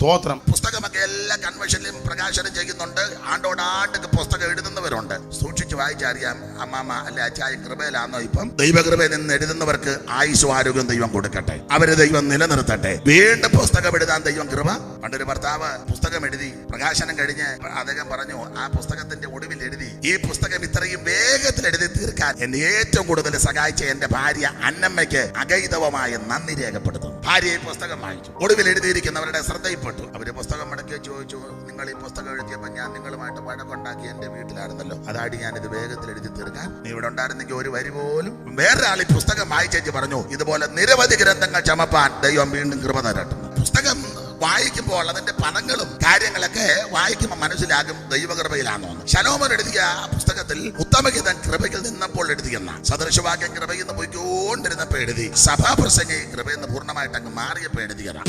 സ്തോത്രം. പുസ്തകമൊക്കെ എല്ലാ കൺവെൻഷനിലും പ്രകാശനം ചെയ്യുന്നുണ്ട്. ആണ്ടോടാണ്ട് പുസ്തകം എഴുതുന്നവരുണ്ട്. സൂക്ഷിച്ചു വായിച്ചറിയാം. അമ്മാമ അല്ലെ അച്ചായ കൃപയിലാണോ ഇപ്പം. ദൈവകൃപയിൽ നിന്ന് എഴുതുന്നവർക്ക് ആയുസ്സും ആരോഗ്യം ദൈവം കൊടുക്കട്ടെ. അവരെ ദൈവം നിലനിർത്തട്ടെ. വീണ്ടും പുസ്തകം എഴുതാൻ ദൈവം കൃപ. പണ്ടൊരു ഭർത്താവ് പുസ്തകം എഴുതി പ്രകാശനം കഴിഞ്ഞ് അദ്ദേഹം പറഞ്ഞു ആ പുസ്തകത്തിന്റെ ഒടുവിൽ എഴുതി ഈ പുസ്തകം ഇത്രയും വേഗത്തിൽ എഴുതി തീർക്കാൻ എന്നെ ഏറ്റവും കൂടുതൽ സഹായിച്ച എന്റെ ഭാര്യ അന്നമ്മയ്ക്ക് അഗൈതവമായ നന്ദി രേഖപ്പെടുത്തുന്നു. ഭാര്യ ഈ പുസ്തകം വായിച്ചു. ഒടുവിൽ എഴുതിയിരിക്കുന്നവരുടെ ശ്രദ്ധയിൽപ്പെട്ടു. അവർ പുസ്തകം മടക്കി ചോദിച്ചു നിങ്ങൾ ഈ പുസ്തകം എഴുതിയപ്പോൾ ഞാൻ നിങ്ങളുമായിട്ട് വഴക്കുണ്ടാക്കി എന്റെ വീട്ടിലായിരുന്നല്ലോ. അതാടി ഞാൻ ഇത് വേഗത്തിൽ എഴുതി തീർക്കാൻ. നീ ഇവിടെ ഉണ്ടായിരുന്നെങ്കിൽ ഒരു വരി പോലും. വേറൊരാൾ ഈ പുസ്തകം വായിച്ചേച്ച് പറഞ്ഞു ഇതുപോലെ നിരവധി ഗ്രന്ഥങ്ങൾ ചമപ്പാൻ ദൈവം വീണ്ടും കൃപ തരട്ടെ പുസ്തകം വായിക്കുമ്പോൾ അതിന്റെ പദങ്ങളും കാര്യങ്ങളൊക്കെ വായിക്കുമ്പോൾ മനസ്സിലാകും ദൈവകൃപയിലാണോ ശലോമൻ എഴുതിയ പുസ്തകത്തിൽ ഉത്തമഗീതൻ കൃപയിൽ നിന്നപ്പോൾ എഴുതിയെന്ന സദൃശവാക്യം കൃപയിൽ നിന്ന് പോയിക്കൊണ്ടിരുന്നപ്പോ എഴുതി. സഭാപ്രസംഗി കൃപയിൽ നിന്ന് പൂർണമായിട്ട് അങ്ങ് മാറിയപ്പോ എഴുതിയതാണ്.